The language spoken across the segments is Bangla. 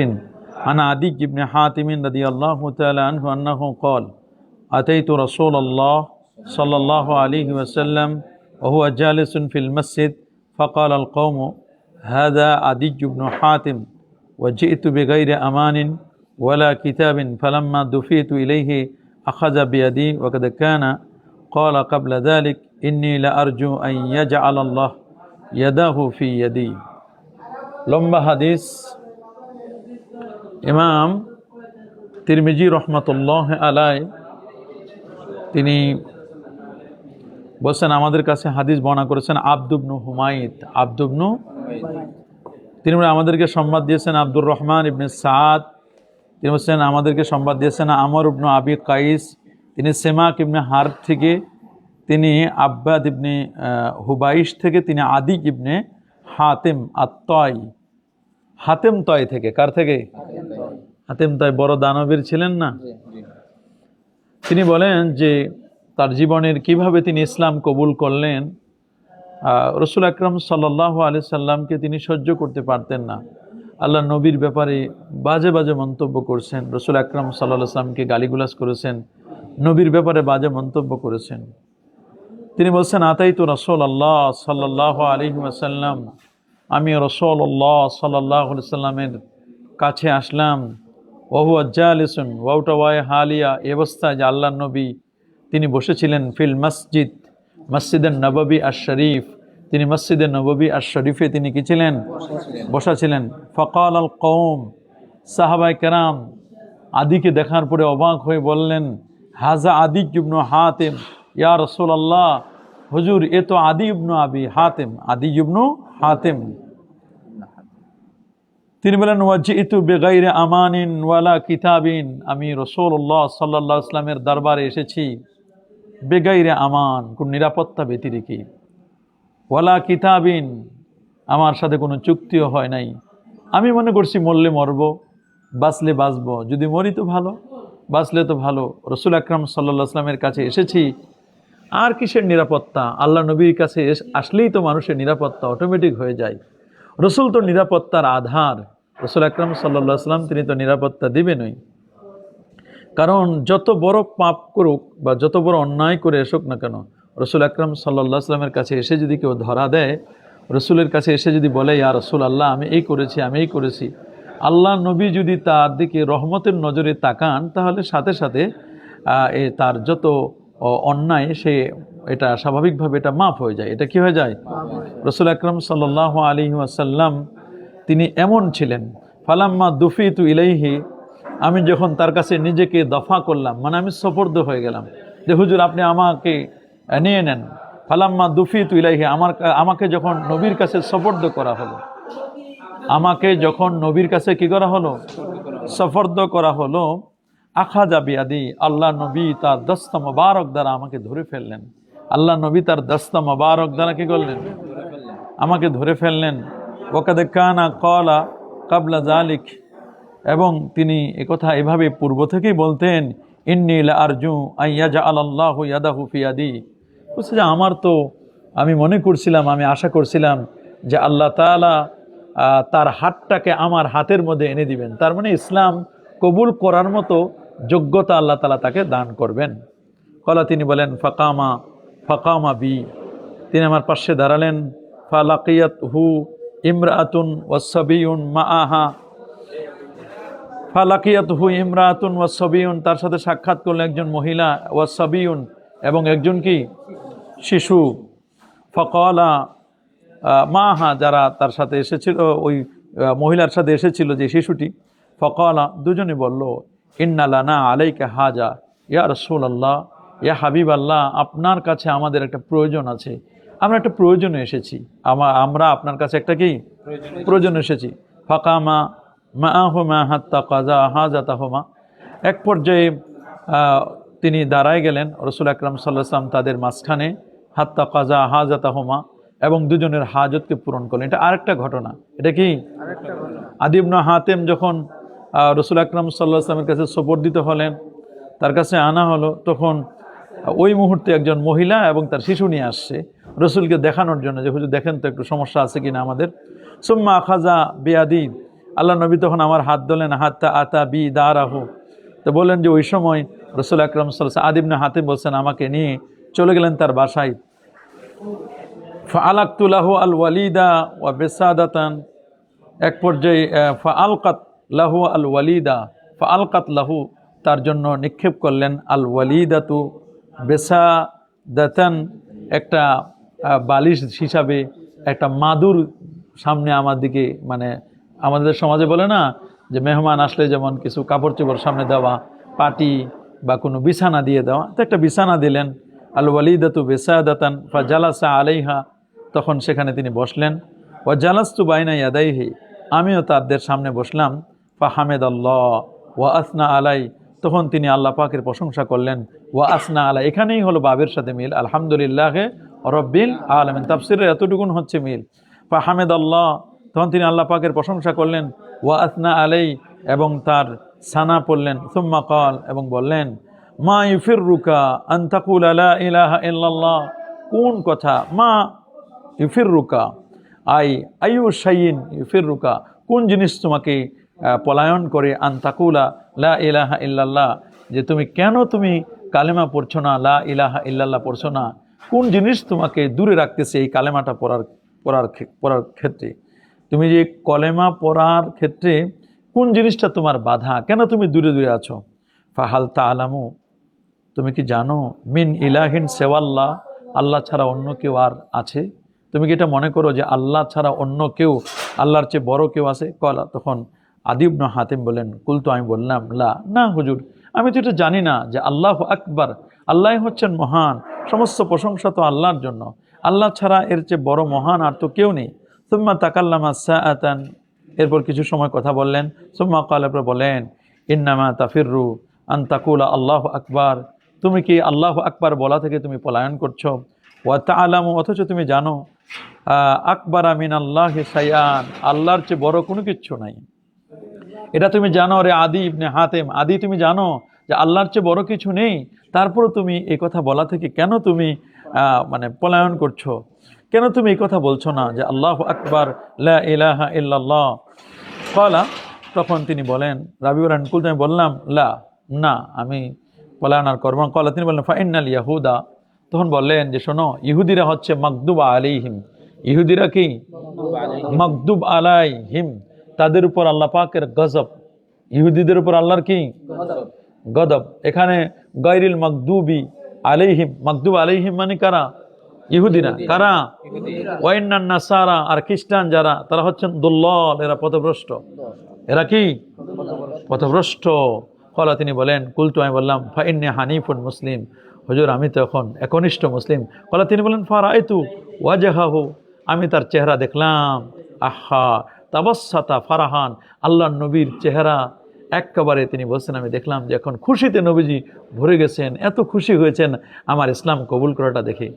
عن عدي بن حاتم رضي الله تعالى عنه أنه قال أتيت رسول الله صلى الله عليه وسلم وهو جالس في المسجد فقال القوم هذا عدي بن حاتم وجئت بغير أمان ولا كتاب فلما دفيت إليه أخذ بيدي وقد كان قال قبل ذلك إني لأرجو أن يجعل الله يداه في يدي. لما حديث ইমাম তিরমিজি রহমতুল্লাহ আলাই, তিনি বলছেন, আমাদের কাছে হাদিস বর্ণনা করেছেন আব্দুবনু হুমায়িদ আব্দুবনু তিনি আমাদেরকে সংবাদ দিয়েছেন আব্দুর রহমান ইবনে সাদ। তিনি বলছেন, আমাদেরকে সংবাদ দিয়েছেন আমর ইবনু আবি কাইস। তিনি সেমাক ইবনে হার থেকে, তিনি আব্বাদ ইবনে হুবাইশ থেকে, তিনি আদিক ইবনে হাতেম আত্তয় হাতেম তয় থেকে, কার থেকে? হাতেম তাই বড় দানবীর ছিলেন না? তিনি বলেন যে তার জীবনের কীভাবে তিনি ইসলাম কবুল করলেন রসুল আকরম সাল্লাহ আলি সাল্লামকে তিনি সহ্য করতে পারতেন না। আল্লাহ নবীর ব্যাপারে বাজে বাজে মন্তব্য করছেন। রসুল আকরম সাল্লাহ সাল্লামকে গালিগুলাস করেছেন নবীর ব্যাপারে বাজে মন্তব্য করেছেন। তিনি বলছেন আতাই তো রসল আল্লাহ সাল্লাহ আলী আসাল্লাম আমি রসল আল্লাহ সাল্লাহ সাল্লামের কাছে আসলাম ওহু আজ্জালিসুন ওয়াউটা ওয়াই হালিয়া, এ অবস্থায় যে আল্লাহ নবী তিনি বসেছিলেন ফিল মসজিদ মসজিদের নববী আর শরীফ তিনি মসজিদের নববী আর শরীফে তিনি কি ছিলেন? বসা ছিলেন ফকাল আল কৌম সাহাবাই কেরাম আদিকে দেখার পরে অবাক হয়ে বললেন, হাজা আদি ইবনু হাতেম, ইয়া রসুল আল্লাহ হুজুর, এ তো আদি ইবনু আবি হাতেম, আদি ইবনু হাতেম। তিনি বলেন, ওয়াজিতু বেগাইরে আমানিন ওয়ালা কিতাবিন। আমি রসুল্লাহ সাল্লাহ ইসলামের দরবারে এসেছি, বেগাইরে আমান, কোন নিরাপত্তা ব্যতিরিকী। ওয়ালা কিতাবিন, আমার সাথে কোনো চুক্তিও হয় নাই। আমি মনে করছি মরলে মরব, বাঁচলে বাঁচব। যদি মরি তো ভালো, বাঁচলে তো ভালো। রসুল আকরাম সাল্লাহ আসলামের কাছে এসেছি, আর কিসের নিরাপত্তা? আল্লাহ নবীর কাছে আসলেই তো মানুষের নিরাপত্তা অটোমেটিক হয়ে যায়। রসুল তো নিরাপত্তার আধার। রসুল আকরাম সাল্লাহ আসলাম তিনি তো নিরাপত্তা দিবেনই। কারণ যত বড় পাপ করুক বা যত বড় অন্যায় করে এসুক না কেন রসুল আকরাম সাল্লাহ আসলামের কাছে এসে যদি কেউ ধরা দেয় রসুলের কাছে এসে যদি বলে ইয়া রসুল আল্লাহ আমি এই করেছি আমি এই করেছি। আল্লাহ নবী যদি তার দিকে রহমতের নজরে তাকান তাহলে সাথে সাথে এ তার যত অন্যায় সে এটা স্বাভাবিকভাবে এটা মাফ হয়ে যায়। এটা কি হয়ে যায়? রসুল আকরম সাল্লাহ আলী আসাল্লাম তিনি এমন ছিলেন, ফালাম্মা দুফিতু ইলাইহি আমি যখন তার কাছে নিজেকে দফা করলাম মানে আমি সফর্দ হয়ে গেলাম, যে, হুজুর, আপনি আমাকে নিয়ে নেন। ফালাম্মা দুফিতু ইলাইহি আমার আমাকে যখন নবীর কাছে সফর্দ করা হলো, আমাকে যখন নবীর কাছে কি করা হলো? সফর্দ করা হলো আখা যাবি আদি আল্লাহ নবী তার দস্ত মোবারক দ্বারা আমাকে ধরে ফেললেন। আল্লাহ নবী তার দস্ত মোবারক দ্বারা কি করলেন? আমাকে ধরে ফেললেন। ওকাদে কানা কলা কাবলা জালিক এবং তিনি একথা এভাবে পূর্ব থেকেই বলতেন ইন্নিল আরজু আইয়াজা আল্লাহ ইয়াদাহু ফিয়াদি বলছে যে আমার তো আমি মনে করছিলাম আমি আশা করছিলাম যে আল্লাহ আহ, তার হাতটাকে আমার হাতের মধ্যে এনে দিবেন। তার মানে ইসলাম কবুল করার মতো যোগ্যতা আল্লাহ তালা তাকে দান করবেন। কলা তিনি বলেন ফাকামা ফাকামা বি। তিনি আমার পাশে দাঁড়ালেন ফালাকিয়াত হু ইমরাতুন ওয়াসাবিউন মা আহা ফালাকিয়াত হু ইমরাতুন ওয়াসাবিউন তার সাথে সাক্ষাৎ করলেন একজন মহিলা ওয়াসাবিউন এবং একজন কি? শিশু। ফকলা মা হা যারা তার সাথে এসেছিল, ওই মহিলার সাথে এসেছিল যে শিশুটি। ফকলা, দুজনে বলল ইন্নালানা আলাইকে হাজা, ইয়া রসুল আল্লাহ ইয়া হাবিব আল্লাহ আপনার কাছে আমাদের একটা প্রয়োজন আছে। আমরা একটা প্রয়োজনে এসেছি। আমা আমরা আপনার কাছে একটা কি? প্রয়োজন এসেছি। ফাকামা মা আহমা হাত্তা কাজা হাজা তাহমা এক পর্যায়ে তিনি দাঁড়ায় গেলেন, রসুল আকরাম সাল্লাহাম তাদের মাঝখানে, হাত্তা কাজা হাজা তাহমা এবং দুজনের হাজতকে পূরণ করলেন। এটা আরেকটা ঘটনা। এটা কি? আদিবনা হাতেম যখন রসুল আকরাম সাল্লাহ আসলামের কাছে সপর্দিত হলেন, তার কাছে আনা হলো, তখন ওই মুহূর্তে একজন মহিলা এবং তার শিশু নিয়ে আসছে। রসুলকে দেখানোর জন্য যে, হুজুর, দেখেন তো একটু সমস্যা আছে কিনা আমাদের। সুম্মা খাজা বেয়াদি আল্লাহ নবী তখন আমার হাত ধরলেন, হাত্তা আতা বি দারাহু। তো বললেন যে, ওই সময় রসুল আকরম সাল্লাহ আদিবনে হাতে বলছেন, আমাকে নিয়ে চলে গেলেন তার বাসায়। ফালাক্তুলাহু আল ওয়ালিদা ওয়া বেসাদাতান, এক পর্যায়ে ফা আলকাত লাহু আল ওয়ালিদা ফা আলকাত লাহু, তার জন্য নিক্ষেপ করলেন আল ওয়ালিদাতু বেসাদাতান, একটা বালিশ হিসাবে একটা মাদুর সামনে আমার দিকে মানে আমাদের সমাজে বলে না যে মেহমান আসলে যেমন কিছু কাপড় চোপড় সামনে দেওয়া, পাটি বা কোনো বিছানা দিয়ে দেওয়া। তো একটা বিছানা দিলেন। আল ওয়ালিদাতু বেসাদাতান ফা জালাসা আলাইহা। তখন সেখানে তিনি বসলেন। ও জালাস্তু বাইনা ইয়াদাইহি। আমিও তাদের সামনে বসলাম। ফা হামেদ আল্লাহ ওয়া আসনা আলাই। তখন তিনি আল্লাহ পাকের প্রশংসা করলেন। ওয়া আসনা আলাই। এখানেই হলো বাবের সাথে মিল। আলহামদুলিল্লাহ রব্বিল আলমিন। তাফসিরের এতটুকুন হচ্ছে মিল। ফা হামেদ আল্লাহ তখন তিনি আল্লাহ পাকের প্রশংসা করলেন, ওয়া আসনা আলাই, এবং তার সানা পড়লেন, সুম্মা কল, এবং বললেন, মা ইউফির রুকা আন্তাকুল আলা ইলাহা ইল্লাল্লাহ। কোন কথা? মা ইফির রুকা আই আয়ু শাইন ইফির রুকা কোন জিনিস তোমাকে পলায়ন করে? আন্তাকুলা লা ইলাহা ইল্লাল্লাহ। যে তুমি কেন তুমি কালেমা পড়ছো না? লা ইলাহা ইল্লাল্লাহ পড়ছো না? কোন জিনিস তোমাকে দূরে রাখতেছে এই কালেমাটা পড়ার পড়ার পড়ার ক্ষেত্রে? তুমি যে কলেমা পড়ার ক্ষেত্রে কোন জিনিসটা তোমার বাধা? কেন তুমি দূরে দূরে আছো? ফাহাল তা আলামু তুমি কি জানো? মিন ইলাহিন সেওয়াল্লাহ, আল্লাহ ছাড়া অন্য কেউ আর আছে? তুমি কি এটা মনে করো যে আল্লাহ ছাড়া অন্য কেউ, আল্লাহর চেয়ে বড় কেউ আছে? কলা, তখন আদিবন হাতিম বলেন কুলতো, আমি বললাম, লা। না হুজুর, আমি তো এটা জানি না যে আল্লাহ আকবার আল্লাহ হচ্ছেন মহান। সমস্ত প্রশংসা তো আল্লাহর জন্য। আল্লাহ ছাড়া এর চেয়ে বড় মহান আর তো কেউ নেই। সুম্মা তাকাল্লামা সাআতান। এরপর কিছু সময় কথা বললেন। সুম্মা কালের বলেন, ইন্নামা তাফিররু আন তাকুলা আল্লাহ আকবার। তুমি কি আল্লাহ আকবার বলা থেকে তুমি পলায়ন করছ? ওয়া তালামু অথচ তুমি জানো আকবার আমিন আল্লাহ সাইয়ান আল্লাহর চেয়ে বড় কোনো কিচ্ছু নাই। এটা তুমি জানো রে আদি ইবনে হাতেম। আদি তুমি জানো যে আল্লাহর চেয়ে বড় কিছু নেই, তারপরও তুমি এই কথা বলা থেকে কেন তুমি মানে পলায়ন করছ? কেন তুমি এই কথা বলছো না যে আল্লাহ আকবার ইলাহা তখন তিনি বলেন রাবিউর আনকুল আমি বললাম, লা, না, আমি পলায়ন আর করব কলা তিনি বললেন ফাইনাল ইয়াহুদা। তখন বললেন যে, শোনো, ইহুদিরা হচ্ছে মকদুব আলাইহিম। ইহুদিরা কি? মকদুব আলাইহিম। তাদের উপর আল্লাহ পাকের গজব। ইহুদিদের উপর আল্লাহর কি? গদব। এখানে গৈরিল মকদুবি আলাইহিম মকদুব আলাইহিম মানে কারা? ইহুদিনা কারা? ওয়াইনান নাসারা আর খ্রিস্টান যারা তারা হচ্ছেন দুল্লল এরা পথভ্রষ্ট। এরা কি? পথভ্রষ্ট। কলা তিনি বলেন কুলতু আমি বললাম ফাইন্নে হানিফুন মুসলিম। হুজুর আমি তো এখন একনিষ্ঠ মুসলিম। ফলা তিনি বলেন ফার আয়তু ওয়াজাহাহু। আমি তার চেহারা দেখলাম। আহা তাবাসাতা ফারাহান। আল্লাহ নবীর চেহারা একেবারে তিনি বলছেন, আমি দেখলাম যে এখন খুশিতে নবীজি ভরে গেছেন, এত খুশি হয়েছেন, আমার ইসলাম কবুল করাটা দেখে।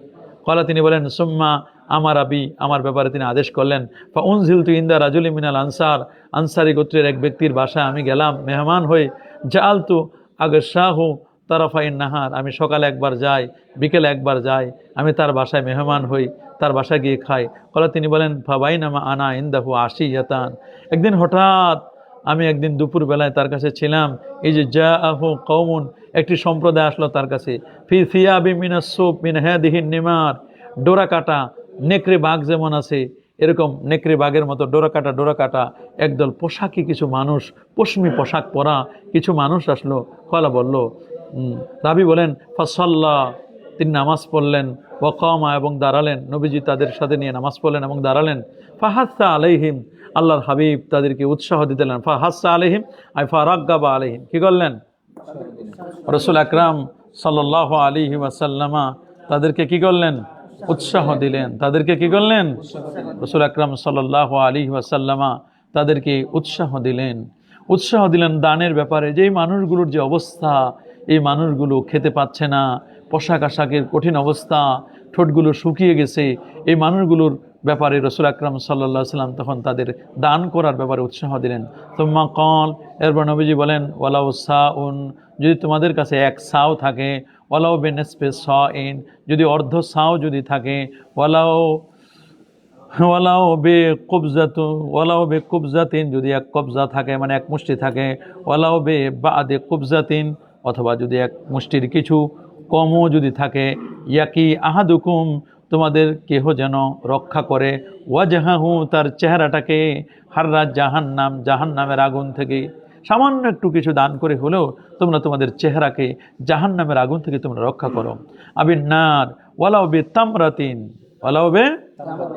কলা তিনি বলেন, সুম্মা আমার আবি, আমার ব্যাপারে তিনি আদেশ করলেন ফা উনজিল তু ইন্দা রাজুলি মিনাল আনসার, আনসারি গোত্রের এক ব্যক্তির বাসায় আমি গেলাম, মেহমান হয়ে জাল তু আগে শাহু তারাফাইন নাহার, আমি সকালে একবার যাই, বিকেলে একবার যাই, আমি তার বাসায় মেহমান হই, তার বাসায় গিয়ে খাই। কলা তিনি বলেন ফাবাই নামা আনা ইন্দাহু আশি ইয়াতান একদিন হঠাৎ আমি একদিন দুপুরবেলায় তার কাছে ছিলাম। এই যে যা আহু কৌমুন একটি সম্প্রদায় আসলো তার কাছে। ফি সিয়াবি মিনা সোপ মিন হ্যাঁ দিহিন নিমার ডোরা কাটা নেকড়ে বাঘ যেমন আছে। এরকম নেকড়ে বাঘের মতো ডোরা কাটা ডোরা কাটা। একদল পোশাকি কিছু মানুষ, পশমি পোশাক পরা কিছু মানুষ আসলো। কলা বলল রাবি বলেন, ফসল্লা তিনি নামাজ পড়লেন, ওয়াকামা এবং দাঁড়ালেন। নবীজি তাদের সাথে নিয়ে নামাজ পড়লেন এবং দাঁড়ালেন। ফাহাসা আলাইহিম আল্লাহর হাবিব তাদেরকে উৎসাহ দিতেন। দিতেলেন ফাহাসা আলাইহিম, আই ফারাগ্গাবা আলাইহিম। কী করলেন? রসুল আকরাম সাল্লাহ আলী ওয়াসাল্লামা তাদেরকে কি করলেন? উৎসাহ দিলেন। তাদেরকে কি করলেন? রসুল আকরাম সাল্লাহ আলী ওয়াসাল্লামা তাদেরকে উৎসাহ দিলেন। উৎসাহ দিলেন দানের ব্যাপারে। যেই মানুষগুলোর যে অবস্থা, এই মানুষগুলো খেতে পাচ্ছে না, পোশাক আশাকের কঠিন অবস্থা, ঠোঁটগুলো শুকিয়ে গেছে, এই মানুষগুলোর ব্যাপারে রসুল আকরাম সাল্লা সাল্লাম তখন তাদের দান করার ব্যাপারে উৎসাহ দিলেন। তোমা কল এরপর নবীজি বলেন, ওয়ালাউ সা উন যদি তোমাদের কাছে এক সাও থাকে ওয়ালাও বেনেসপে স ইন যদি অর্ধ সাও যদি থাকে ওয়ালাও ওয়ালাও বে কবজাত ওয়ালাও বে কবজাতিন যদি এক কবজা থাকে মানে এক মুষ্টি থাকে ওয়ালাও বে বাদে কবজাতিন, অথবা যদি এক মুষ্টির কিছু কমও যদি থাকে, ইয়াকি আহাদুকুম তোমাদের কেহ যেন রক্ষা করে। ওয়াজাহাহু, তার চেহারাটাকে হাররা জাহান্নাম, জাহান্নামের আগুন থেকে। সামান্য একটু কিছু দান করে হলেও তোমরা তোমাদের চেহারাকে জাহান্নামের আগুন থেকে তোমরা রক্ষা করো। আবির নার ওয়ালাও বে তামরাতিন ওয়ালাও বে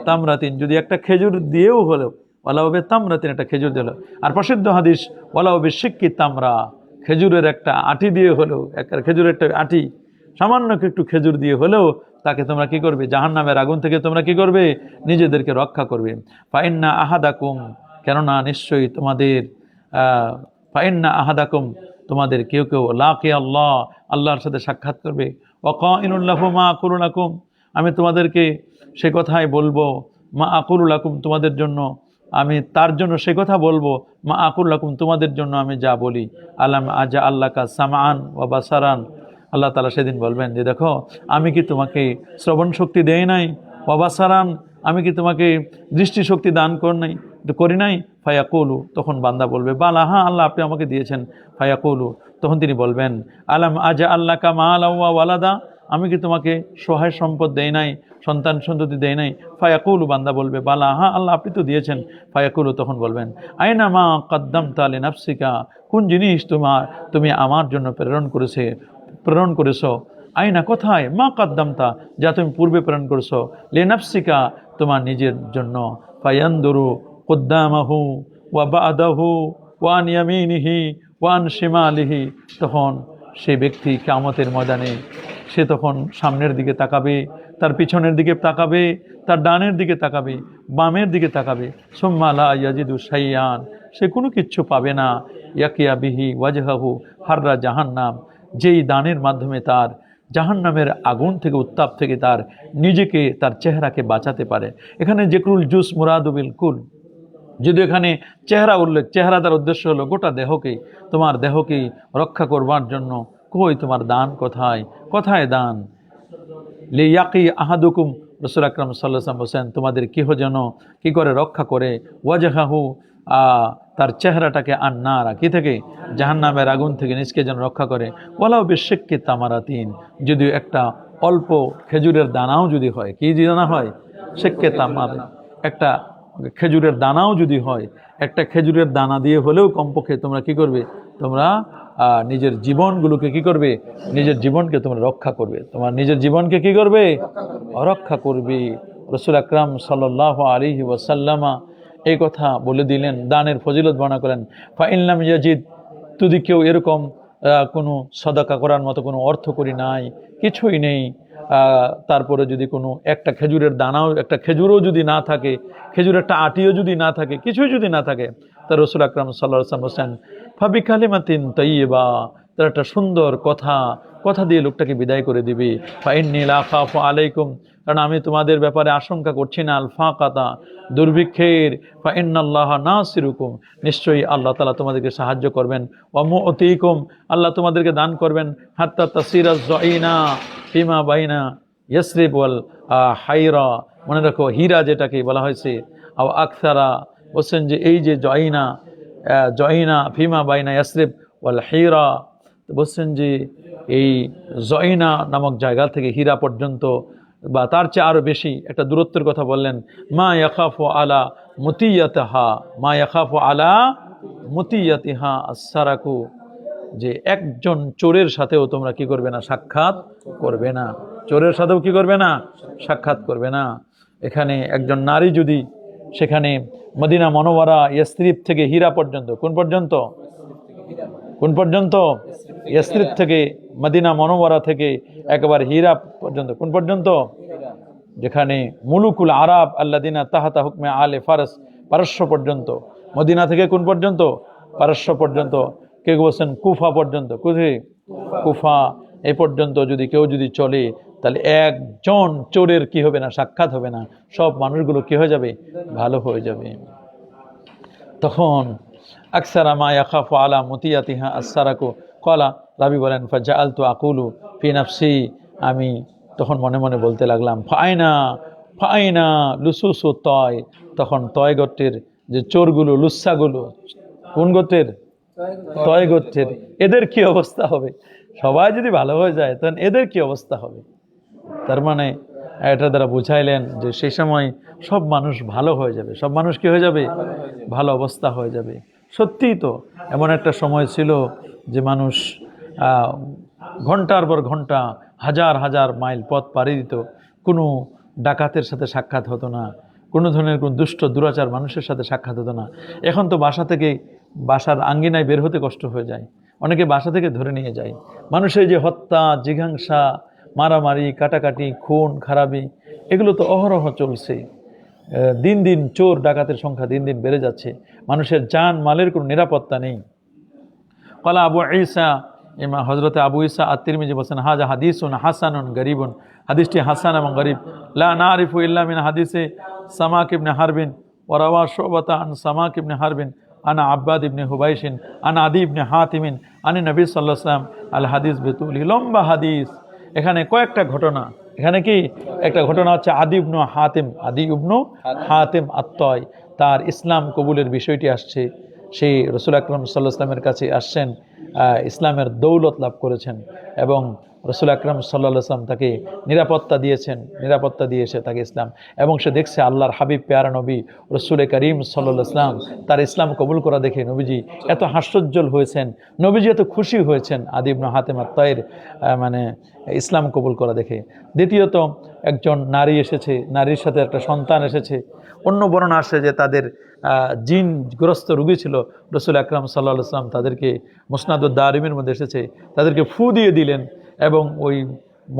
তামরাতিন। যদি একটা খেজুর দিয়েও হলো ওয়ালাও বে তামরাতিন একটা খেজুর দিল আর প্রসিদ্ধ হাদিস ওয়ালাও বে শিক্ষি তামরা। খেজুরের একটা আটি দিয়ে হলেও, একটা খেজুরের একটা আটি সামান্য একটু খেজুর দিয়ে হলেও তাকে তোমরা কি করবে? জাহান্নামের আগুন থেকে তোমরা কি করবে? নিজেদেরকে রক্ষা করবে। ফাইন্না আহাদাকুম, কেননা নিশ্চয়ই তোমাদের ফাইন্না আহাদাকুম, তোমাদের কেউ কেউ, লাকে আল্লাহ, আল্লাহর সাথে সাক্ষাৎ করবে। ওয়াকিনুল্লাহ মা করুনাকুম আমি তোমাদেরকে সে কথাই বলব, মা আকুরুল আকুম তোমাদের জন্য, আমি তার জন্য সে কথা বলব, মা আকুরুল আকুম তোমাদের জন্য আমি যা বলি। আলাম আজা আল্লাহ কা সামান ওয়া বাসারান আল্লাহ তালা সেদিন বলবেন যে, দেখো, আমি কি তোমাকে শ্রবণ শক্তি দেই নাই? ওয়াবাসারান আমি কি তোমাকে দৃষ্টি শক্তি দান কর নাই, করি নাই? ফায়াকুলু, তখন বান্দা বলবে, বালা হ্যাঁ আল্লাহ আপনি আমাকে দিয়েছেন। ফায়াকুলু, তখন তিনি বলবেন, আলাম আজা আল্লাহ কা মা আল্লাহ ওয়ালাদা, আমি কি তোমাকে সহায় সম্পদ দেই নাই, সন্তান সন্ততি দেয় নাই? ফায়াকুলু, বান্দা বলবে, বালা হ্যাঁ আল্লাহ আপনি তো দিয়েছেন। ফায়াকুলু, তখন বলবেন আয়না মা কদ্দাম তালে নাফসিকা, কোন জিনিস তোমার তুমি আমার জন্য প্রেরণ করেছে? প্রেরণ করেছ। আয়না কোথায়? মা কাদ্দামতা, যা তুমি পূর্বে প্রেরণ করেছ। লে নাফসিকা, তোমার নিজের জন্য। ফায়ান্দুরু কুদ্দামাহু ওয়া বাদাহু ওয়ান ইয়ামিনিহি ওয়ান শিমালিহি। তখন সে ব্যক্তি কামতের ময়দানে, সে তখন সামনের দিকে তাকাবে, তার পিছনের দিকে তাকাবে, তার ডানের দিকে তাকাবে, বামের দিকে তাকাবে। সোম্মালা ইয়াজিদু সাইয়ান সে কোনো কিচ্ছু পাবে না। ইয়াকিয়া বিহি ওয়াজহাহু হাররা জাহান্নাম। যেই দানের মাধ্যমে তার জাহান্নামের আগুন থেকে উত্তাপ থেকে তার নিজেকে তার চেহারাকে বাঁচাতে পারে। এখানে জেকরুল জুস মুরাদুবিল কুল। যদি এখানে চেহারা উল্লেখ চেহারা তার উদ্দেশ্য হলো গোটা দেহকেই তোমার দেহকে রক্ষা করবার জন্য। কই তোমার দান কোথায়? কোথায় দান? লে ইয়াকি আহাদুকুম রসুল আকরম সাল্লাম হোসেন তোমাদের কেহ যেন কি করে রক্ষা করে? ওয়াজাহাহু আহ, তার চেহারাটাকে আর না রাখি থেকে জাহান্নামের আগুন থেকে নিজকে যেন রক্ষা করে। ওলাও বেশেককে তামারাতিন যদি একটা অল্প খেজুরের দানাও যদি হয়, কি দানা হয়? শেককে তামার। একটা খেজুরের দানাও যদি হয়, একটা খেজুরের দানা দিয়ে হলেও কমপক্ষে তোমরা কি করবে? তোমরা নিজের জীবনগুলোকে কি করবে? নিজের জীবনকে তোমরা রক্ষা করবে। তোমার নিজের জীবনকে কি করবে? রক্ষা করবে। রসুল আকরাম সাল্লাহ আলী ওয়াসাল্লামা এই কথা বলে দিলেন, দানের ফজিলত বর্ণনা করেন ফাইনলাম ইয়াজিদ, যদি কেউ এরকম কোনো সদাকা করার মতো কোনো অর্থ করি নাই, কিছুই নেই তারপরে যদি কোনো একটা খেজুরের দানাও, একটা খেজুরও যদি না থাকে খেজুর একটা আটিও যদি না থাকে, কিছুই যদি না থাকে, তা রসুল আকরাম সাল্লাহ হোসেন ফাবি কালিমাতিন তৈবা তার একটা সুন্দর কথা কথা দিয়ে লোকটাকে বিদায় করে দিবি। ফাইন্নিল আখাফ আলাইকুম। কারণ আমি তোমাদের ব্যাপারে আশঙ্কা করছি না আলফা কাতা দুর্ভিক্ষের। ফাইন্নাল্লাহ না সিরুকুম নিশ্চয়ই আল্লাহ তালা তোমাদেরকে সাহায্য করবেন। অমু অতিকুম আল্লাহ তোমাদেরকে দান করবেন। হাত্তা তাসিরা জয়না ফিমা বাইনা ইয়াসরিব ওয়াল হাইরা। মনে রাখো, হীরা যেটাকে বলা হয়েছে, আও আকসারা বলছেন যে এই যে জয়না জয়না ফিমা বাইনা ইয়াসরিব ওয়াল হিরা বলছেন যে এই জয়না নামক জায়গা থেকে হীরা পর্যন্ত বা তার চেয়ে আরও বেশি একটা দূরত্বের কথা বললেন, মা ইয়াখাফ আলা মতিয়াতাহা মা ইয়াখাফ আলা মতিয়াতিহা আসারাকু যে একজন চোরের সাথেও তোমরা কি করবে না, সাক্ষাৎ করবে না। চোরের সাথেও কি করবে না, সাক্ষাৎ করবে না। এখানে একজন নারী যদি সেখানে মদিনা মনোবরা ইয়াস্ত্রিপ থেকে হীরা পর্যন্ত, কোন পর্যন্ত? কোন পর্যন্ত? ইয়াস্ত্রিপ থেকে, মদিনা মনোবরা থেকে, একবার হীরা পর্যন্ত। কোন পর্যন্ত? যেখানে মুলুকুল আরব আল্লাদিনা তাহাতা হুকমে আলে ফারস পারস্য পর্যন্ত। মদিনা থেকে কোন পর্যন্ত? পারস্য পর্যন্ত। কেউ বলছেন? কুফা পর্যন্ত। কোথায়? কুফা। এই পর্যন্ত যদি কেউ যদি চলে, তাহলে একজন চোরের কি হবে না? সাক্ষাৎ হবে না। সব মানুষগুলো কি হয়ে যাবে? ভালো হয়ে যাবে। তখন আকসারা মা ইয়াখাফু আলা মতিয়াতিহা আসারাকু কলা রাবি বলেন ফাজা আল তু আকুলু ফি নাফসি। আমি তখন মনে মনে বলতে লাগলাম ফায়না ফাইনা লুসুসু তয়। তখন তয় গোত্রের যে চোরগুলো, লুচ্ছাগুলো, কোন গোত্রের? তয় গোত্রের। এদের কি অবস্থা হবে? সবাই যদি ভালো হয়ে যায়, তখন এদের কি অবস্থা হবে? তার মানে এটা দ্বারা বুঝাইলেন যে সেই সময় সব মানুষ ভালো হয়ে যাবে। সব মানুষ কি হয়ে যাবে? ভালো অবস্থা হয়ে যাবে। সত্যিই তো এমন একটা সময় ছিল যে মানুষ ঘণ্টার পর ঘণ্টা, হাজার হাজার মাইল পথ পাড়ি দিত। কোনো ডাকাতের সাথে সাক্ষাৎ হতো না। কোনো ধরনের কোনো দুষ্ট, দুরাচার মানুষের সাথে সাক্ষাৎ হতো না। এখন তো বাসা থেকে বাসার আঙ্গিনায় বের হতে কষ্ট হয়ে যায়। অনেকে বাসা থেকে ধরে নিয়ে যায়। মানুষের যে হত্যা, জিঘাংসা মারামারি, কাটাকাটি, খুন, খারাপি, এগুলো তো অহরহ চলছে। দিন দিন চোর ডাকাতের সংখ্যা দিন দিন বেড়ে যাচ্ছে। মানুষের যান মালের কোনো নিরাপত্তা নেই। কলা আবু ঈসা, ইমা হজরতে আবু ঈসা আত্মিরমিজি বলছেন, হাজা হাদিসুন হাসানুন গরিবুন। হাদিসটি হাসান এবং গরিব। লা না আরিফু ইল্লা হাদিসে সামাক ইবনে হারবিন। ওরাওয়া শোবতা আন সামাক ইবনে হারবিন। আনা আব্বাদ ইবনে হুবাইশিন। আনা আদি ইবনে হাতিমিন। আনি নবী সাল্লাহ সাল্লাম আল হাদিস বেতুলি লম্বা হাদিস। এখানে কয়েকটা ঘটনা। এখানে কি? একটা ঘটনা হচ্ছে আদি ইবনু হাতেম, আদি ইবনু হাতেম আত্ময় তার ইসলাম কবুলের বিষয়টি আসছে। সেই রসুল আকরম সাল্লাহ ইসলামের কাছে আসছেন ইসলামের দৌলত লাভ করেছেন। এবং রসুল আকরম সাল্লাহ ইসলাম তাকে নিরাপত্তা দিয়েছেন, নিরাপত্তা দিয়েছে তাকে ইসলাম। এবং সে দেখছে আল্লাহর হাবিব, পেয়ারা নবী, রসুল করিম সাল্লাহ ইসলাম তার ইসলাম কবুল করা দেখে নবীজি এত হাস্যোজ্জ্বল হয়েছেন, নবীজি এত খুশি হয়েছেন আদিবন হাতেম আত্মায়ের মানে ইসলাম কবুল করা দেখে। দ্বিতীয়ত, একজন নারী এসেছে, নারীর সাথে একটা সন্তান এসেছে, অন্য বর্ণনা আসে যে তাদের জিনগ্রস্ত রুগী ছিল, রসুল আকরাম সাল্লাহ ইসলাম তাদেরকে মুসনাদুদ দারিমের মধ্যে এসেছে, তাদেরকে ফু দিয়ে দিলেন এবং ওই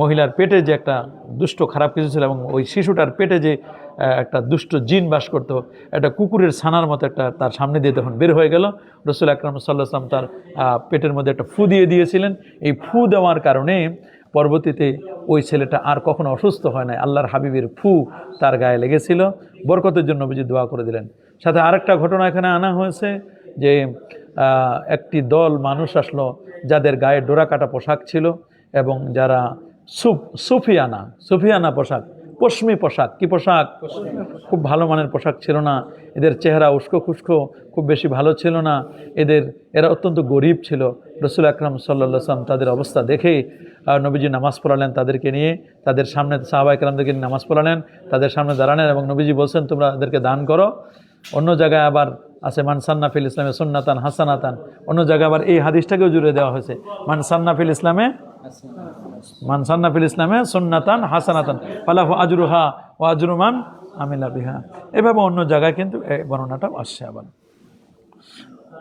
মহিলার পেটে যে একটা দুষ্ট খারাপ কিছু ছিল এবং ওই শিশুটার পেটে যে একটা দুষ্ট জিন বাস করতো, একটা কুকুরের ছানার মতো একটা তার সামনে দিয়ে তখন বের হয়ে গেল। রসুল আকরাম সাল্লাহ ইসলাম তার পেটের মধ্যে একটা ফু দিয়ে দিয়েছিলেন। এই ফু দেওয়ার কারণে পরবর্তীতে ওই ছেলেটা আর কখনো অসুস্থ হয় নাই। আল্লাহর হাবিবের ফু তার গায়ে লেগেছিল। বরকতের জন্য বুঝি দোয়া করে দিলেন। সাথে আরেকটা ঘটনা এখানে আনা হয়েছে যে একটি দল মানুষ আসলো যাদের গায়ে ডোরা কাটা পোশাক ছিল এবং যারা সুফ সুফিয়ানা সুফিয়ানা পোশাক পশমি পোশাক। কি পোশাক? খুব ভালো মানের পোশাক ছিল না। এদের চেহারা উস্কো খুস্কো খুব বেশি ভালো ছিল না। এদের এরা অত্যন্ত গরিব ছিল। রসুল আকরাম সাল্লা সাল্লাম তাদের অবস্থা দেখে আহ, নবীজি নামাজ পড়ালেন তাদেরকে নিয়ে। তাদের সামনে সাহাবা একরামদেরকে নামাজ পড়ালেন। তাদের সামনে দাঁড়ালেন এবং নবীজি বলছেন তোমরা এদেরকে দান করো। অন্য জায়গায় আবার আছে মানসান্না ফিল ইসলামে সুন্নাতান হাসানাতান। অন্য জায়গায় আবার এই হাদিসটাকেও জুড়ে দেওয়া হয়েছে মানসান্না ফিল ইসলামে মানসান্না ফিল ইসলামে সুন্নাতান হাসানাতান। ফালাহু আজরুহা ও আজরুমান আমিলা বিহা। এভাবে অন্য জায়গায় কিন্তু এই বর্ণনাটাও আসছে আবার।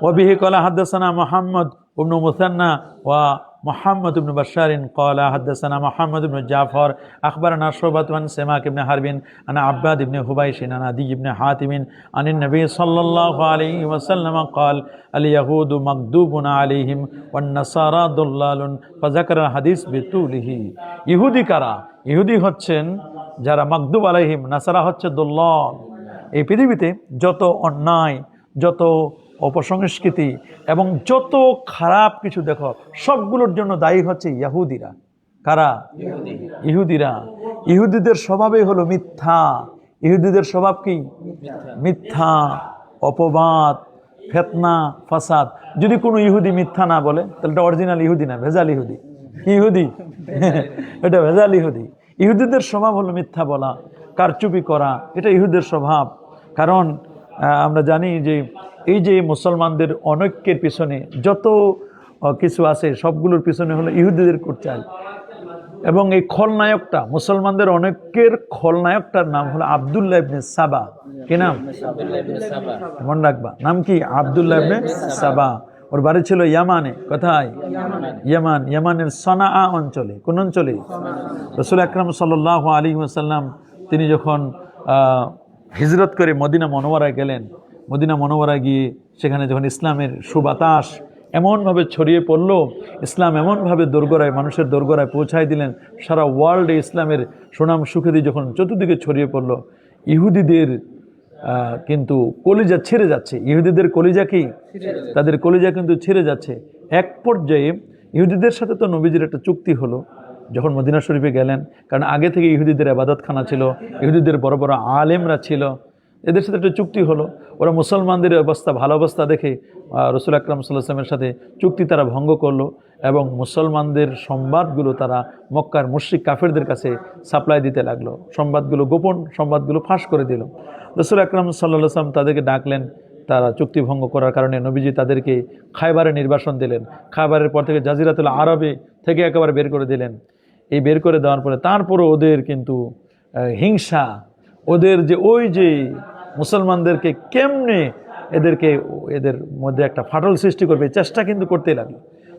ওবিহি কলা হাদ্দাসানা মোহাম্মদ উবনু মুসান্না ওয়া ومحمد بن بشار قال حدثنا محمد بن جعفر أخبرنا شعبة عن سماك بن حرب عن عباد بن حبيش عن عدي بن حاتم عن النبي صلى الله عليه وسلم قال اليهود مكذوب عليهم والنصارى ضلال فذكر الحديث بطوله ইহুদি কারা ইহুদি হচ্ছেন যারা মাকদুব আলাইহিম নাসারা হচ্ছে দোল্লাল এই পৃথিবীতে যত অন্যায় যত অপসংস্কৃতি এবং যত খারাপ কিছু দেখো, সবগুলোর জন্য দায়ী হচ্ছে ইয়াহুদিরা। কারা? ইহুদিরা। ইহুদিদের স্বভাবই হলো মিথ্যা। ইহুদিদের স্বভাব কি? মিথ্যা, অপবাদ, ফেতনা, ফাসাদ। যদি কোনো ইহুদি মিথ্যা না বলে, তাহলে এটা অরিজিনাল ইহুদি না, ভেজাল ইহুদি। ইহুদি? এটা ভেজাল ইহুদি। ইহুদিদের স্বভাব হলো মিথ্যা বলা, কারচুপি করা, এটা ইহুদের স্বভাব। কারণ আমরা জানি যে এই যে মুসলমানদের অনৈক্যের পিছনে যত কিছু আছে সবগুলোর পিছনে হলো ইহুদিদের করচাল এবং এই খলনায়কটা মুসলমানদের অনেকের খলনায়কটার নাম হলো আবদুল্লাহ ইবনে সাবা। কি নাম? মনে রাখবা। নাম কি? আবদুল্লাহ ইবনে সাবা। ওর বাড়ি ছিল ইয়ামানে। কোথায়? ইয়ামান। ইয়ামানের সনা অঞ্চলে। কোন অঞ্চলে? রসুল আকরাম সাল্লাহ আলী ওসাল্লাম তিনি যখন হিজরত করে মদিনা মনোয়ারায় গেলেন মদিনা মনোয়ারায় গিয়ে সেখানে যখন ইসলামের সুবাতাস এমনভাবে ছড়িয়ে পড়ল, ইসলাম এমনভাবে দোরগোড়ায়, মানুষের দোরগোড়ায় পৌঁছায় দিলেন, সারা ওয়ার্ল্ডে ইসলামের সুনাম সুখেদি যখন চতুর্দিকে ছড়িয়ে পড়ল, ইহুদিদের কিন্তু কলিজা ছেড়ে যাচ্ছে। ইহুদিদের কলিজা কি? তাদের কলিজা কিন্তু ছেড়ে যাচ্ছে। এক পর্যায়ে ইহুদিদের সাথে তো নবীজির একটা চুক্তি হলো, যখন মদিনা শরীফে গেলেন, কারণ আগে থেকে ইহুদিদের আবাদতখানা ছিল, ইহুদিদের বড় বড় আলেমরা ছিল এদের সাথে একটা চুক্তি হলো। ওরা মুসলমানদের অবস্থা, ভালো অবস্থা দেখে রসুল আকরাম সাল্লাহামের সাথে চুক্তি তারা ভঙ্গ করল এবং মুসলমানদের সংবাদগুলো তারা মক্কার মুশ্রিক কাফেরদের কাছে সাপ্লাই দিতে লাগল। সংবাদগুলো গোপন, সংবাদগুলো ফাঁস করে দিল। রসুল আকরাম সাল্লাহ সাল্লাম তাদেরকে ডাকলেন, তারা চুক্তি ভঙ্গ করার কারণে নবীজি তাদেরকে খায়বারে নির্বাসন দিলেন। খাইবারের পর থেকে জাজিরাতুল আরবে থেকে একেবারে বের করে দিলেন। এই বের করে দেওয়ার পরে তারপরও ওদের কিন্তু হিংসা ওদের যে ওই যে মুসলমানদেরকে কেমনে এদেরকে, এদের মধ্যে একটা ফাটল সৃষ্টি করবে চেষ্টা কিন্তু করতেই লাগল।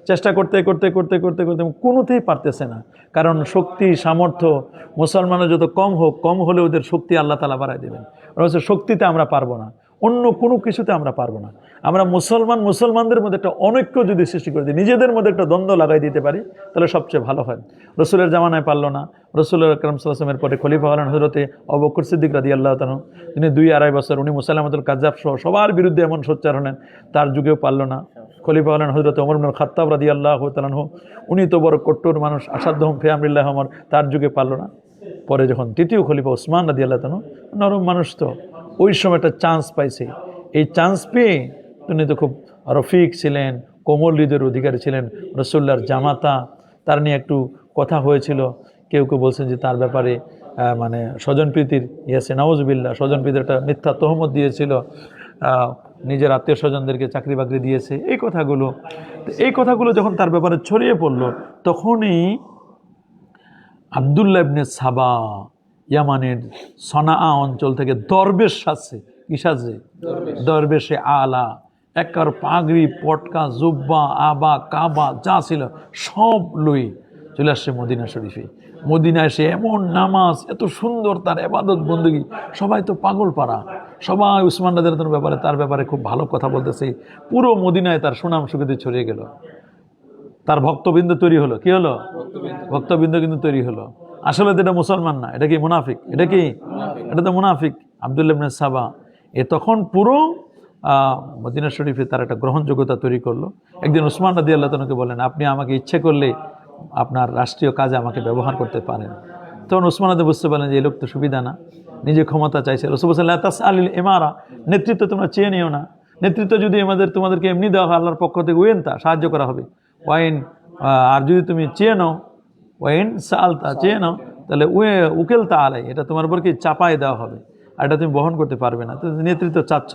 চেষ্টা করতে করতে করতে করতে করতে কোনোতেই পারতেছে না। কারণ শক্তি, সামর্থ্য মুসলমানের যত কম হোক, কম হলে ওদের শক্তি আল্লাহ তালা বাড়াই দেবেন। ওরা হচ্ছে শক্তিতে আমরা পারব না। অন্য কোনো কিছুতে আমরা পারব না। আমরা মুসলমান, মুসলমানদের মধ্যে একটা অনৈক্য যদি সৃষ্টি করে দিই, নিজেদের মধ্যে একটা দ্বন্দ্ব লাগাই দিতে পারি, তাহলে সবচেয়ে ভালো হয়। রসুলের জামানায় পারল না। রসুল আকরম সাল্লামের পরে খলিফা হলেন হজরতে অবকর সিদ্দিক রাদি আল্লাহ তানু তিনি দুই আড়াই বছর উনি মুসাল্লামতুল কাজাব সহ সবার বিরুদ্ধে এমন সোচ্চার হলেন, তার যুগেও পারল না। খলিফা হলেন হজরত অমর ইবনুল খাত্তাব রাদি আল্লাহ তালানহু উনি তো বড় কট্টর মানুষ আসাধ্যহম ফেয়ামরিল্লাহ আমর তার যুগে পারল না। পরে যখন তৃতীয় খলিফা ওসমান রাদি আল্লাহ তানু নরম মানুষ তো, ওই সময় একটা চান্স পাইছে। এই চান্স পেয়ে তিনি তো খুব রফিক ছিলেন, কোমল হৃদয়ের অধিকারী ছিলেন রসুল্লার জামাতা। তার নিয়ে একটু কথা হয়েছিল। কেউ কেউ বলছেন যে তার ব্যাপারে মানে স্বজনপ্রীতির ইয়াসে নওয়াজবিল্লা স্বজনপ্রীতির একটা মিথ্যা তহমত দিয়েছিল। নিজের আত্মীয় স্বজনদেরকে চাকরি বাকরি দিয়েছে। এই কথাগুলো এই কথাগুলো যখন তার ব্যাপারে ছড়িয়ে পড়ল, তখনই আবদুল্লাহ ইবনে সাবা, ইয়ামানের সনা অঞ্চল থেকে দরবেশ সাজছে কি দরবেশে আলা। একার পাগড়ি, পটকা, জুব্বা, আবা, কাবা, যা ছিল সব লই চলে আসছে মদিনা শরীফে। মদিনা এসে এমন নামাজ, এত সুন্দর তার এবাদত বন্দী সবাই তো পাগল পাড়া সবাই উসমান রাদের ব্যাপারে, তার ব্যাপারে খুব ভালো কথা বলতেছে। পুরো মদিনায় তার সুনাম সুখেতে ছড়িয়ে গেল। তার ভক্তবৃন্দ তৈরি হলো। কি হলো? ভক্তবৃন্দ কিন্তু তৈরি হলো। আসলে তো এটা মুসলমান না, এটা কি মুনাফিক? এটা কি? এটা তো মুনাফিক। আবদুল্লাহ ইবনে সাবা। এ তখন পুরো মদিনা শরীফে তার একটা গ্রহণযোগ্যতা তৈরি করল। একদিন উসমান রাদি আল্লাহ তনকে বলেন আপনি আমাকে ইচ্ছে করলে আপনার রাষ্ট্রীয় কাজে আমাকে ব্যবহার করতে পারেন। তখন উসমান আদে বুঝতে পারলেন যে এই লোক তো সুবিধা না, নিজে ক্ষমতা চাইছে। রসুবসাল্লাহ তাস আলিল এমারা নেতৃত্ব তোমরা চেয়ে নিও না। নেতৃত্ব যদি আমাদের, তোমাদেরকে এমনি দেওয়া হয়, আল্লাহর পক্ষ থেকে ওয়েনতা সাহায্য করা হবে। ওয়াইন আর যদি তুমি চেয়ে নাও, ওয়াইন সালতা চেয়ে নাও, তাহলে উয়ে, উকেলতা আলাই, এটা তোমার উপর কি চাপায় দেওয়া হবে? আর এটা তুমি বহন করতে পারবে না। তো নেতৃত্ব চাচ্ছ।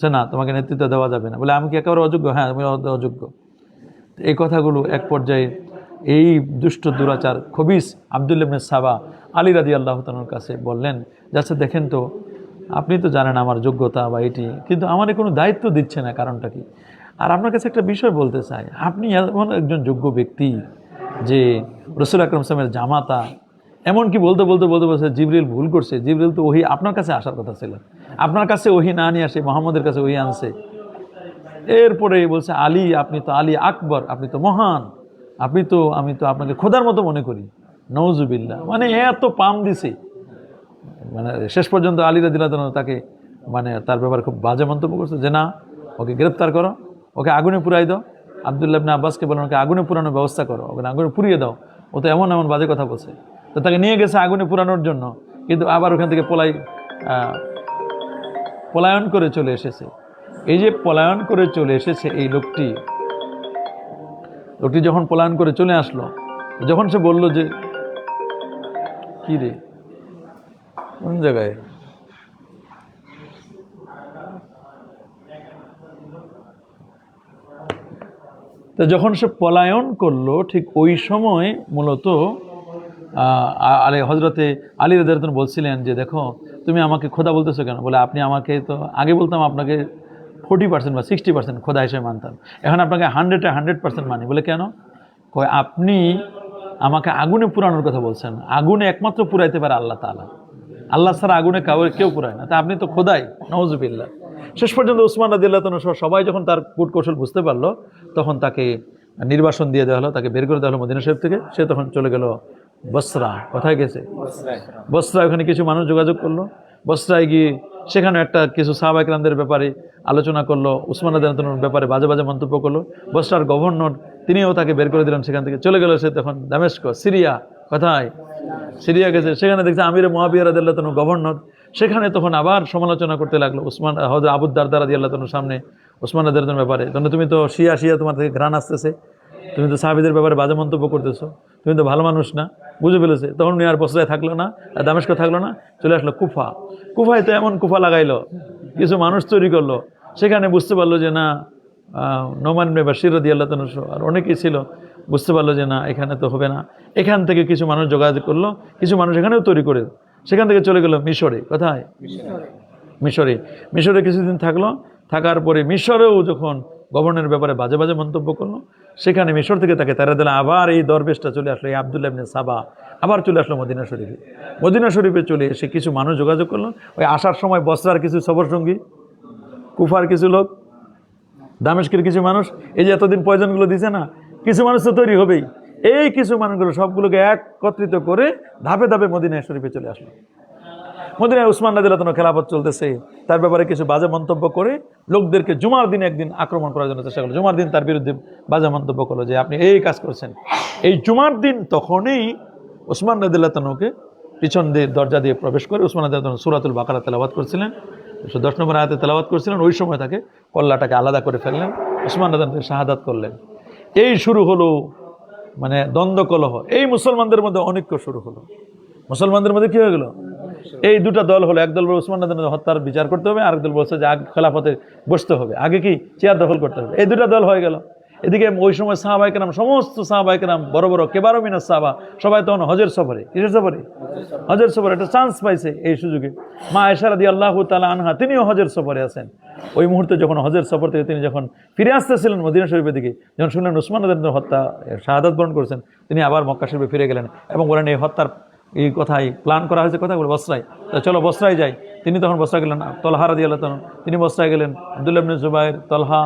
সে না, তোমাকে নেতৃত্ব দেওয়া যাবে না। বলে, আমি কি একেবারে অযোগ্য? হ্যাঁ আমি অযোগ্য। এই কথাগুলো এক পর্যায়ে এই দুষ্ট দুরাচার খবিস আবদুল্লাবনে সাবা আলী রাদি আল্লাহ তালুর কাছে বললেন, যাচ্ছে, দেখেন তো, আপনি তো জানেন আমার যোগ্যতা বা এটি, কিন্তু আমার কোনো দায়িত্ব দিচ্ছে না, কারণটা কি? আর আপনার কাছে একটা বিষয় বলতে চাই, আপনি এমন একজন যোগ্য ব্যক্তি যে রসুল আকরম সামের জামাতা, এমনকি বলতে বলতে বলতে বলছে জিবরিল ভুল করছে। জিবরিল তো ওহি আপনার কাছে আসার কথা ছিল। আপনার কাছে ওহি না নিয়ে আসে, মোহাম্মদের কাছে ওহি আনছে। এরপরে বলছে, আলী, আপনি তো আলী আকবর, আপনি তো মহান, আপনি তো, আমি তো আপনাকে খোদার মতো মনে করি। নওজুবিল্লা মানে এত পাম দিছে। মানে শেষ পর্যন্ত আলী রাদিল্লাহ তাকে মানে তার ব্যাপারে খুব বাজে মন্তব্য করছে যে, না, ওকে গ্রেপ্তার করো, ওকে আগুনে পুরাই দাও। আবদুল্লাহ ইবনে আব্বাসকে বলেন, ওকে আগুনে পুরানোর ব্যবস্থা করো, ওকে আগুনে পুড়িয়ে দাও। ও তো এমন এমন বাজে কথা বলছে। তো তাকে নিয়ে গেছে আগুনে পুরানোর জন্য। কিন্তু আবার ওখান থেকে পলাই পলায়ন করে চলে এসেছে। এই যে পলায়ন করে চলে এসেছে এই লোকটি লোকটি যখন পলায়ন করে চলে আসলো, যখন সে বলল যে, কি রে? কোন জায়গায়? তো যখন সে পলায়ন করল, ঠিক ওই সময় মূলত আলে হজরতে আলী আনহু বলছিলেন যে, দেখো তুমি আমাকে খোদা বলতেছো কেন? বলে, আপনি আমাকে তো, আগে বলতাম আপনাকে ফোর্টি পার্সেন্ট বা সিক্সটি পার্সেন্ট খোদা হিসেবে মানতাম। এখন আপনাকে হান্ড্রেডে হান্ড্রেড পার্সেন্ট মানি। বলে, কেন? কয়, আপনি আমাকে আগুনে পুরানোর কথা বলছেন। আগুনে একমাত্র পুরাইতে পারে আল্লাহ তাআলা। আল্লাহ ছাড়া আগুনে কাউ কেউ পুরায় না। তা আপনি তো খোদাই নওয়াজবিল্লাহ শেষ পর্যন্ত উসমান রাদিল্লাহ সহ সবাই যখন তার কূট কৌশল বুঝতে পারল, তখন তাকে নির্বাসন দিয়ে দেওয়া হলো, তাকে বের করে দেওয়া হলো মদিনা শরীফ থেকে। সে তখন চলে গেল বসরা কোথায় গেছে? বসরা ওখানে কিছু মানুষ যোগাযোগ করল। বসরায় গিয়ে সেখানে একটা কিছু সাহাবাইকরামদের ব্যাপারে আলোচনা করল উসমান রাদিয়াল্লাহু ব্যাপারে বাজে বাজে মন্তব্য করল। বসরার গভর্নর তিনিও তাকে বের করে দিলেন সেখান থেকে। চলে গেল সে তখন দামেস্ক সিরিয়া কোথায়? সিরিয়া গেছে সেখানে দেখছে আমির মহাবিয়া রাদি আল্লাহ গভর্নর। সেখানে তখন আবার সমালোচনা করতে লাগল উসমান হজরত আবুদ দারদার রাদি আল্লাহ সামনে উসমান রাদের ব্যাপারে। তখন তুমি তো শিয়া শিয়া তোমার থেকে ঘ্রাণ আসতেছে। তুমি তো সাহাবিদের ব্যাপারে বাজে মন্তব্য করতেছো। তুমি তো ভালো মানুষ না বুঝে ফেলেছে। তখন উনি আর বসরায় থাকল না আর দামেস্ক থাকল না চলে আসলো কুফা। কুফায় তো এমন কুফা লাগাইলো কিছু মানুষ তৈরি করল। সেখানে বুঝতে পারল যে না নোমান বা শিরদি আল্লাহ তানুস আর অনেকেই ছিল বুঝতে পারল যে না এখানে তো হবে না। এখান থেকে কিছু মানুষ যোগাযোগ করল কিছু মানুষ এখানেও তৈরি করে। সেখান থেকে চলে গেলো মিশরে কোথায়? মিশরে। মিশরে কিছুদিন থাকল থাকার পরে মিশরেও যখন গভর্নরের ব্যাপারে বাজে বাজে মন্তব্য করল সেখানে মিশর থেকে তাকে তারা দিলে, আবার এই দরবেশটা চলে আসলো, এই আবদুল্লাহ ইবনে সাবা, আবার চলে আসলো মদিনা শরীফে। মদিনা শরীফে চলে এসে কিছু মানুষ যোগাযোগ করল, ওই আসার সময় বস্ত্রার কিছু সবর সঙ্গী, কুফার কিছু লোক দামেশকের কিছু মানুষ, এই যে এতদিন পয়জনগুলো দিছে না, কিছু মানুষ তো তৈরি হবেই। এই কিছু মানুষগুলো সবগুলোকে একত্রিত করে ধাপে ধাপে মদিনা শরীফে চলে আসলো। মদিনায় উসমান নাদিল্লাতন খেলাফত চলতেছে, তার ব্যাপারে কিছু বাজে মন্তব্য করে লোকদেরকে জুমার দিন একদিন আক্রমণ করার জন্য চেষ্টা করল। জুমার দিন তার বিরুদ্ধে বাজে মন্তব্য করল যে, আপনি এই কাজ করছেন। এই জুমার দিন তখনই উসমান নাদিল্লাতনকে পিছন দিয়ে দরজা দিয়ে প্রবেশ করে উসমান নাদিল্লাতন সুরাতুল বাকারা তেলাবাদ করছিলেন। একশো দশ নম্বর আয়াতে তেলাবাদ করছিলেন। ওই সময় তাকে কল্লাটাকে আলাদা করে ফেললেন। উসমান নাদানকে শাহাদাত করলেন। এই শুরু হলো মানে দ্বন্দ্ব কলহ এই মুসলমানদের মধ্যে অনৈক্য শুরু হলো। মুসলমানদের মধ্যে কি হয়ে গেল? এই দুটা দল হলো একদল বলে উসমান হত্যার বিচার করতে হবে, আরেক দল বলছে যে আগে খেলাফতে বসতে হবে। আগে কি? চেয়ার দখল করতে হবে। এই দুটা দল হয়ে গেল। এদিকে ওই সময় সাহাবাইকেরাম, সমস্ত সাহাবাইকেরাম, বড় বড় কেবারো মিনার সাহাবা, সবাই তখন হজের সফরে। কিসের সফরে? হজের সফরে। একটা চান্স পাইছে এই সুযোগে। মা এশারাদি আল্লাহ তালা আনহা, তিনিও হজের সফরে আছেন। ওই মুহূর্তে যখন হজের সফর থেকে তিনি যখন ফিরে আসতেছিলেন মদিনা শরীফের দিকে, যখন শুনলেন উসমান হত্যা, শাহাদাত বরণ করেছেন, তিনি আবার মক্কা শরীফে ফিরে গেলেন এবং বলেন, এই হত্যার এই কথাই প্ল্যান করা হয়েছে কথা বলে বসরায় তা চলো বসরায় যাই। তিনি তখন বসরা গেলেন, তলহা রাদি আল্লাহ তিনি বসরায় গেলেন, আব্দুল্লাহ ইবনে জুবাইর, তলহা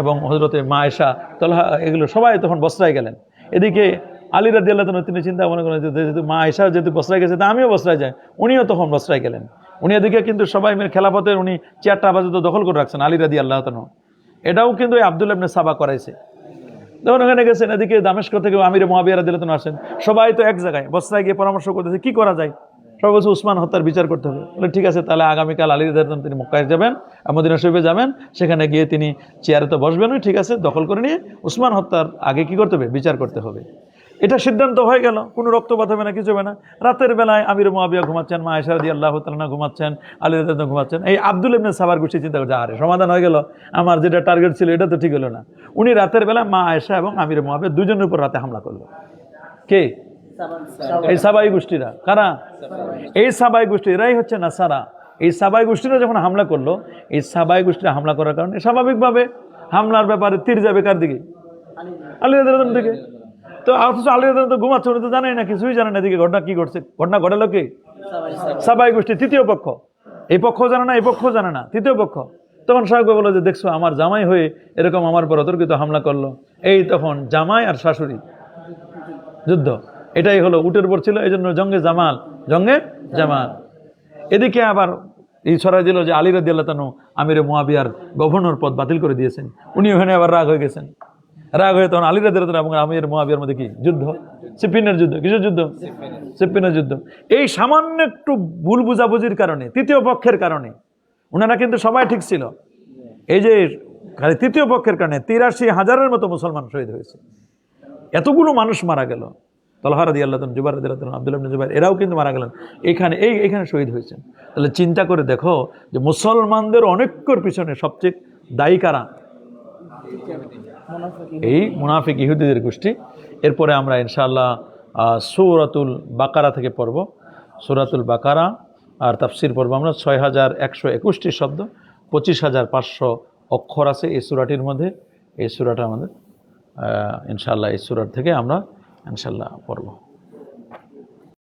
এবং হজরতে মা এশা তলহা এগুলো সবাই তখন বসরায় গেলেন। এদিকে আলী রাদি আল্লাহ তিনি চিন্তা মনে করেন যেহেতু মা এশা যেহেতু বসরায় গেছে, তা আমিও বসরায় যাই। উনিও তখন বসরায় গেলেন। উনি এদিকে কিন্তু সবাই মিলে খেলাফতের উনি চেয়ারটা আপাতত দখল করে রাখছেন আলী রাদি আল্লাহ এটাও কিন্তু এই আব্দুল্লাহ ইবনে সাবা করাইছে। যখন ওখানে গেছেন, এদিকে দামেস্ক থেকে আমির মহাবিয়ারা দিলে আসেন। সবাই তো এক জায়গায়, বস্তায় গিয়ে পরামর্শ করতেছে, কি করা যায়? সবাই বলছে, উসমান হত্যার বিচার করতে হবে। বলে, ঠিক আছে, তাহলে আগামীকাল আলী রাদিয়াল্লাহু তিনি মক্কায় যাবেন আমদিনা মদিনা শরীফে যাবেন। সেখানে গিয়ে তিনি চেয়ারে তো বসবেন ঠিক আছে, দখল করে নিয়ে উসমান হত্যার আগে কি করতে হবে? বিচার করতে হবে। এটা সিদ্ধান্ত হয়ে গেল। কোনো রক্তপাত হবে না, কিছু হবে না। রাতের বেলায় আমির মহাবিয়া ঘুমাচ্ছেন, মা এসারদি আল্লাহ তালনা ঘুমাচ্ছেন, আলী রাদিয়াল্লাহু ঘুমাচ্ছেন। এই আব্দুল ইবনে সাবার গোষ্ঠী চিন্তা করছে, আরে, সমাধান হয়ে গেল। আমার যেটা টার্গেট ছিল, এটা তো ঠিক হলো না। উনি রাতের বেলা মা আয়েশা এবং আমির মহাবিয়া দুজনের উপর রাতে হামলা করল। কে? এই সাবাই গোষ্ঠীরা। কারা? এই সাবাই গোষ্ঠী, এরাই হচ্ছে নাসারা। এই সাবাই গোষ্ঠীরা যখন হামলা করল, এই সাবাই গোষ্ঠীরা হামলা করার কারণে স্বাভাবিকভাবে হামলার ব্যাপারে তীর যাবে কার দিকে? আলী রাদিয়াল্লাহু দিকে। তো অথচ আলী তো ঘুমাচ্ছে, উনি তো জানেই না, কিছুই জানে না এদিকে ঘটনা কি ঘটছে। ঘটনা ঘটালো কি? সাবাই গোষ্ঠী, তৃতীয় পক্ষ। এই পক্ষ জানে না, এই পক্ষ জানে না, তৃতীয় পক্ষ। তখন সাহেব বলল যে, দেখছ, আমার জামাই হয়ে এরকম আমার পর অতর্কিত হামলা করল। এই তখন জামাই আর শাশুড়ি। যুদ্ধ। এটাই হলো উটের উপর ছিল এই জন্য জঙ্গে জামাল জঙ্গে জামাল। এদিকে আবার এই ছড়াই দিল যে আলী রাদি আল্লাহ তানু আমির মোয়াবিয়ার গভর্নর পদ বাতিল করে দিয়েছেন। উনি ওখানে আবার রাগ হয়ে গেছেন। রাগ হয়ে তখন আলী রাদি আল্লাহ এবং আমির মোয়াবিয়ার মধ্যে কি যুদ্ধ? সিপিনের যুদ্ধ। কিসের যুদ্ধ? সিপিনের যুদ্ধ। এই সামান্য একটু ভুল বুঝাবুঝির কারণে, তৃতীয় পক্ষের কারণে ওনারা কিন্তু সবাই ঠিক ছিল। এই যে খালি তৃতীয় পক্ষের কারণে তিরাশি হাজারের মতো মুসলমান শহীদ হয়েছে। এতগুলো মানুষ মারা গেল। তলহারা দিয়ে আল্লাহ জুবার আব্দুল্লাহ জুবাইর, এরাও কিন্তু মারা গেলেন। এখানে, এই, এখানে শহীদ হয়েছেন। তাহলে চিন্তা করে দেখো যে মুসলমানদের অনেকর পিছনে সবচেয়ে দায়ী কারা? এই মুনাফিক ইহুদিদের গোষ্ঠী। এরপরে আমরা ইনশাআল্লাহ সৌরাতুল বাকারা থেকে পড়ব। সৌরাতুল বাকারা, আর তাফসির পর্ব আমরা। ছয় হাজার একশো একুশটি শব্দ, পঁচিশ হাজার পাঁচশো অক্ষর আছে এই সুরাটির মধ্যে। এই সুরাটা আমাদের ইনশাআল্লাহ এই সুরাট থেকে আমরা ইনশাল্লাহ পড়ব।